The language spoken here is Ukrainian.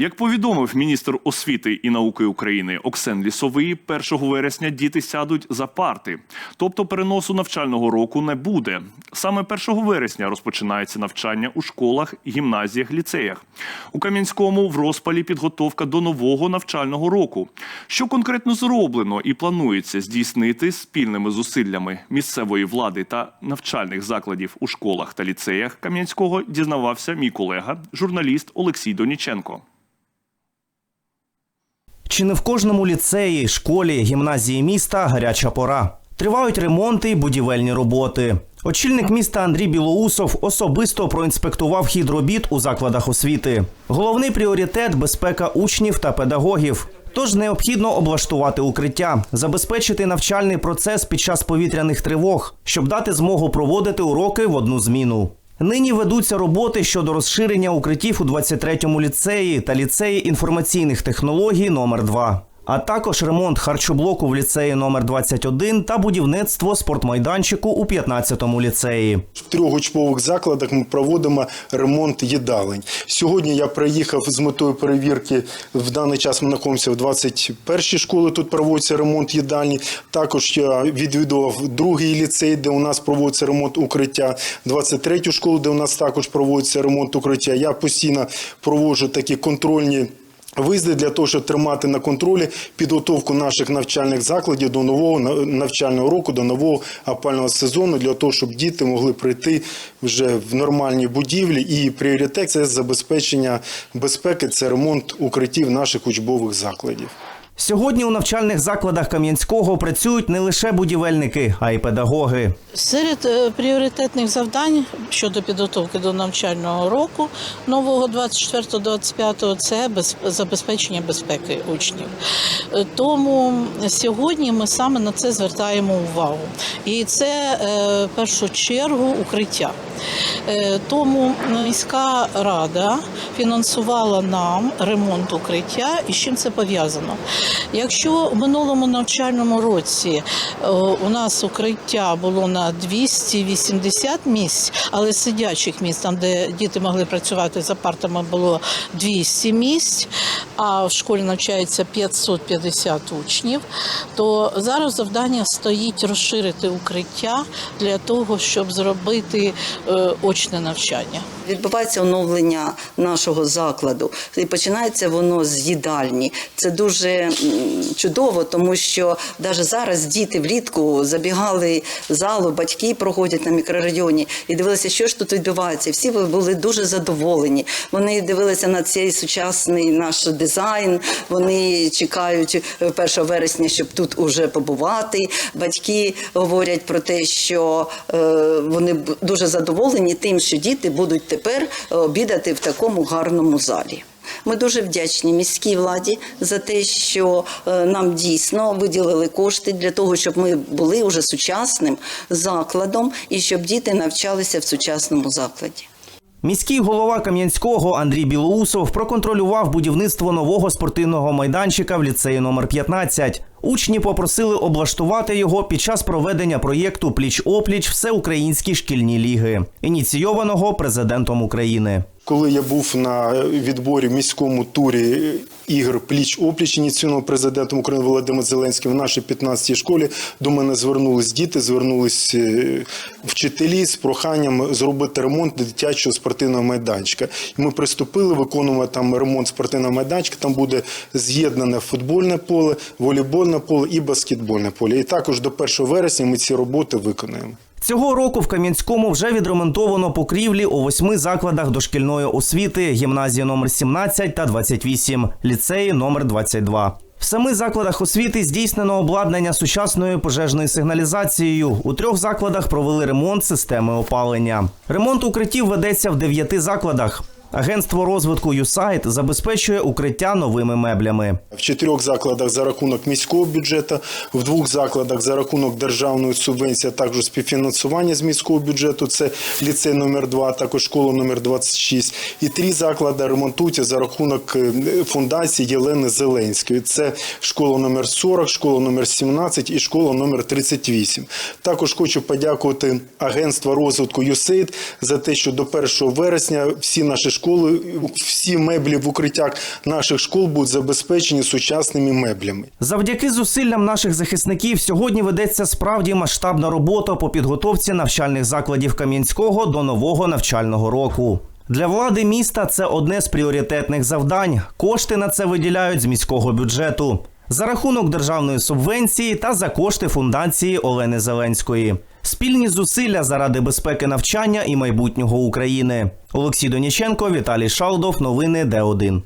Як повідомив міністр освіти і науки України Оксен Лісовий, 1 вересня діти сядуть за парти, тобто переносу навчального року не буде. Саме 1 вересня розпочинається навчання у школах, гімназіях, ліцеях. У Кам'янському в розпалі підготовка до нового навчального року. Що конкретно зроблено і планується здійснити спільними зусиллями місцевої влади та навчальних закладів у школах та ліцеях Кам'янського, дізнавався мій колега, журналіст Олексій Доніченко. Чи не в кожному ліцеї, школі, гімназії міста гаряча пора? Тривають ремонти й будівельні роботи. Очільник міста Андрій Білоусов особисто проінспектував хід робіт у закладах освіти. Головний пріоритет безпека учнів та педагогів. Тож необхідно облаштувати укриття, забезпечити навчальний процес під час повітряних тривог, щоб дати змогу проводити уроки в одну зміну. Нині ведуться роботи щодо розширення укриттів у 23-му ліцеї та ліцеї інформаційних технологій номер 2 а також ремонт харчоблоку в ліцеї номер 21 та будівництво спортмайданчику у 15-му ліцеї. В трьох закладах ми проводимо ремонт їдалень. Сьогодні я приїхав з метою перевірки. В даний час ми знаходимося в 21-й школі. Тут проводиться ремонт їдальні. Також я відвідував другий ліцей, де у нас проводиться ремонт укриття. 23-ю школу, де у нас також проводиться ремонт укриття. Я постійно проводжу такі контрольні. Виїзди для того, щоб тримати на контролі підготовку наших навчальних закладів до нового на- навчального року, до нового опального сезону, для того, щоб діти могли прийти вже в нормальні будівлі. І пріоритет це забезпечення безпеки, це ремонт укриттів наших учбових закладів. Сьогодні у навчальних закладах Кам'янського працюють не лише будівельники, а й педагоги. Серед е, пріоритетних завдань щодо підготовки до навчального року нового 24-25 це без- забезпечення безпеки учнів. Е, Тому сьогодні ми саме на це звертаємо увагу. І це е, в першу чергу укриття. Тому міська рада фінансувала нам ремонт укриття і з чим це пов'язано. Якщо в минулому навчальному році е, у нас укриття було на 280 місць, але сидячих місць, там де діти могли працювати за партами, було 200 місць, а в школі навчається 550 учнів, то зараз завдання стоїть розширити укриття для того, щоб зробити е, очне навчання. Відбувається оновлення нашого закладу, і починається воно з їдальні. Це дуже чудово, тому що навіть зараз діти влітку забігали в залу, батьки проходять на мікрорайоні і дивилися, що ж тут відбувається. Всі були дуже задоволені. Вони дивилися на цей сучасний наш дизайн. Вони чекають е, 1 вересня, щоб тут уже побувати. Батьки говорять про те, що е, вони дуже задоволені тим, що діти будуть тепер обідати в такому гарному залі. Ми дуже вдячні міській владі за те, що е, нам дійсно виділили кошти для того, щоб ми були уже сучасним закладом і щоб діти навчалися в сучасному закладі. Міський голова Кам'янського Андрій Білоусов проконтролював будівництво нового спортивного майданчика в ліцеї номер 15. Учні попросили облаштувати його під час проведення проєкту Пліч-опліч Всеукраїнські шкільні ліги, ініційованого президентом України. Коли я був на відборі в міському турі ігор пліч опліч ініційованого президентом України Володимиром Зеленським в нашій 15-й школі, до мене звернулись діти, звернулись е, вчителі з проханням зробити ремонт дитячого спортивного майданчика. І ми приступили, виконуємо там ремонт спортивного майданчика. Там буде з'єднане футбольне поле, волейбольне поле і баскетбольне поле. І також до 1 вересня ми ці роботи виконаємо. Цього року в Кам'янському вже відремонтовано покрівлі у восьми закладах дошкільної освіти: гімназії номер 17 та 28, ліцеї номер 22. В семи закладах освіти здійснено обладнання сучасною пожежною сигналізацією. У трьох закладах провели ремонт системи опалення. Ремонт укриттів ведеться в дев'яти закладах. Агентство розвитку «Юсайт» забезпечує укриття новими меблями. В чотирьох закладах за рахунок міського бюджету, в двох закладах за рахунок державної субвенції, а також співфінансування з міського бюджету. Це ліцей номер 2 також школа номер 26. І три заклади ремонтуються за рахунок е, фундації Єлени Зеленської. Це школа номер 40, школа номер 17 і школа номер 38. Також хочу подякувати агентству розвитку «ЮСЕЙД» за те, що до 1 вересня всі наші школи, всі меблі в укриттях наших школ будуть забезпечені сучасними меблями. Завдяки зусиллям наших захисників сьогодні ведеться справді масштабна робота по підготовці навчальних закладів Кам'янського до нового навчального року. Для влади міста це одне з пріоритетних завдань. Кошти на це виділяють з міського бюджету за рахунок державної субвенції та за кошти фундації Олени Зеленської. Спільні зусилля заради безпеки навчання і майбутнього України. Олексій Доніченко, Віталій Шалдов. Новини Д1.